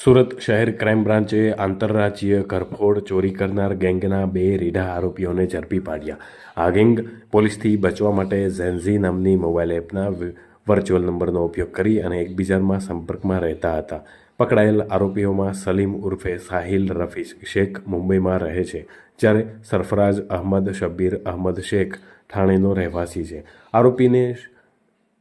સુરત શહેર ક્રાઇમ બ્રાન્ચે આંતરરાજ્ય ઘરફોડ ચોરી કરનાર ગેંગના બે રીઢા આરોપીઓને ઝડપી પાડ્યા. આ ગેંગ પોલીસથી બચવા માટે ઝેન્ઝી નામની મોબાઈલ એપના વર્ચ્યુઅલ નંબરનો ઉપયોગ કરી અને એકબીજામાં સંપર્કમાં રહેતા હતા. પકડાયેલ આરોપીઓમાં સલીમ ઉર્ફે સાહિલ રફી શેખ મુંબઈમાં રહે છે, જ્યારે સરફરાજ અહમદ શબ્બીર અહમદ શેખ ઠાણેનો રહેવાસી છે. આરોપીને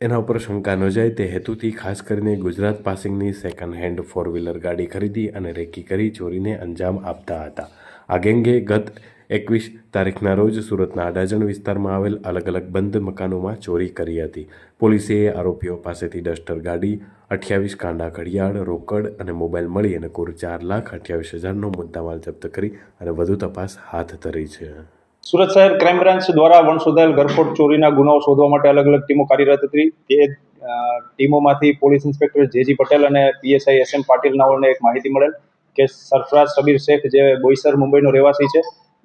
એના ઉપર શંકા ન જાય તે હેતુથી ખાસ કરીને ગુજરાત પાસિંગની સેકન્ડ હેન્ડ ફોર વ્હીલર ગાડી ખરીદી અને રેકી કરી ચોરીને અંજામ આપતા હતા. આ ગેંગે ગત એકવીસ તારીખના રોજ સુરતના અડાજણ વિસ્તારમાં આવેલ અલગ અલગ બંધ મકાનોમાં ચોરી કરી હતી. પોલીસે આરોપીઓ પાસેથી ડસ્ટર ગાડી, અઠ્યાવીસ કાંડા ઘડિયાળ, રોકડ અને મોબાઈલ મળી અને કુલ ચાર લાખ અઠ્યાવીસ હજારનો મુદ્દામાલ જપ્ત કરી અને વધુ તપાસ હાથ ધરી છે. સુરત શહેર ક્રાઇમ બ્રાન્ચ દ્વારા વણ શોધાયેલ ઘરફોડ ચોરીના ગુનાઓ શોધવા માટે અલગ અલગ ટીમો કાર્યરત હતી. તે ટીમોમાંથી police inspector J G Patel અને પીએસઆઈ એસ એમ પાટીલ નાઓને એક માહિતી મળેલ કે સરફરાજ સબીર શેખ જે બોઈસર મુંબઈનો રહેવાસી છે,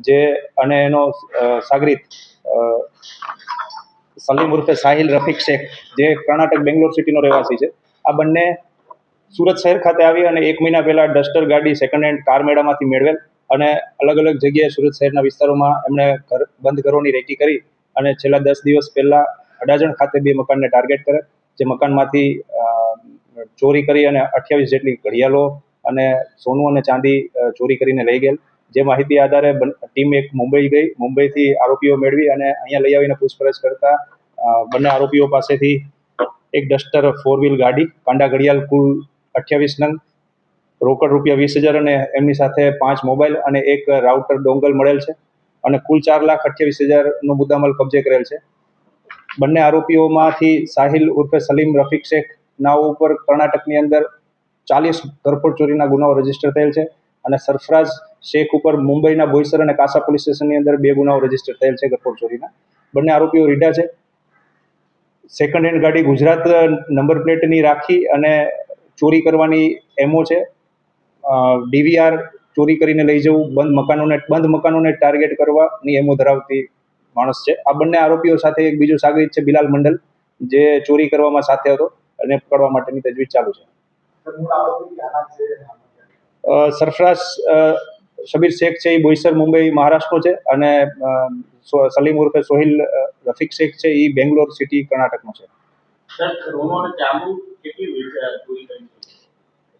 જે અને એનો સાગરીત સલીમ ઉર્ફે સાહિલ રફીક શેખ, જે કર્ણાટક બેંગ્લોર સિટીનો રહેવાસી છે. આ બંને સુરત શહેર ખાતે આવી અને એક મહિના પહેલા ડસ્ટર ગાડી સેકન્ડ હેન્ડ કાર મેળામાંથી મેળવેલ. અને અલગ અલગ જગ્યાએ સુરત શહેરના વિસ્તારોમાં એમણે ઘર બંધ ઘરોની રેકી કરી અને છેલ્લા દસ દિવસ પહેલા અડાજણ ખાતે બે મકાનને ટાર્ગેટ કરે, જે મકાનમાંથી ચોરી કરી અને અઠ્યાવીસ જેટલી ઘડિયાળો અને સોનું અને ચાંદી ચોરી કરીને લઈ ગયેલ. જે માહિતી આધારે ટીમ એક મુંબઈ ગઈ, મુંબઈથી આરોપીઓ મેળવી અને અહીંયા લઈ આવીને પૂછપરછ કરતા બંને આરોપીઓ પાસેથી એક ડસ્ટર ફોર વ્હીલ ગાડી કાંડા ઘડિયાળ કુલ અઠ્યાવીસ નંગ રોકડ રૂપિયા વીસ હજાર અને એમની સાથે પાંચ મોબાઈલ અને એક રાઉટર ડોંગલ મળેલ છે અને કુલ ચાર લાખ અઠ્યાવીસ હજારનો મુદ્દામાલ કબજે કરેલ છે. બંને આરોપીઓમાંથી સાહિલ ઉર્ફે સલીમ રફીક શેખ ના ઉપર કર્ણાટકની અંદર ચાલીસ ધરપોડ ચોરીના ગુનાઓ રજિસ્ટર થયેલ છે અને સરફરાજ શેખ ઉપર મુંબઈના બોઈસર અને કાસા પોલીસ સ્ટેશનની અંદર બે ગુનાઓ રજિસ્ટર થયેલ છે ઘરફોડ ચોરીના. બંને આરોપીઓ રીઢા છે. સેકન્ડ હેન્ડ ગાડી ગુજરાત નંબર પ્લેટની રાખી અને ચોરી કરવાની એમો છે. ડીવીઆર ચોરી કરીને લઈ જવું, બંધ મકાનોને બંધ મકાનોને ટાર્ગેટ કરવાની એમો ધરાવતી માણસ છે. આ બંને આરોપીઓ સાથે એક બીજો સાગરિત છે, બિલાલ મંડલ, જે ચોરી કરવામાં સાથે હતો અને પકડવા માટેની તજવીજ ચાલુ છે. સરફરાઝ શબીર શેખ છે, એ બોઈસર, મુંબઈ, મહારાષ્ટ્રનો છે અને સલીમ ઉર્ફે સોહિલ રફીક શેખ છે એ બેંગ્લોર સિટી કર્ણાટકનો છે?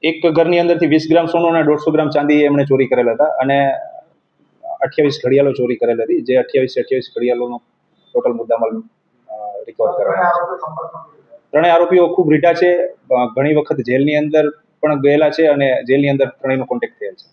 એક ઘરની અંદરથી વીસ ગ્રામ સોનું અને દોઢસો ગ્રામ ચાંદી એમણે ચોરી કરેલા હતા અને અઠ્યાવીસ ઘડિયાળો ચોરી કરેલી હતી, જે અઠ્યાવીસ અઠ્યાવીસ ઘડિયાળોનો ટોટલ મુદ્દામાલ રિકવર કરેલા ત્રણેય આરોપીઓ ખૂબ રીઢા છે ઘણી વખત જેલની અંદર પણ ગયેલા છે અને જેલની અંદર ત્રણેયનો કોન્ટેક્ટ થયેલ છે.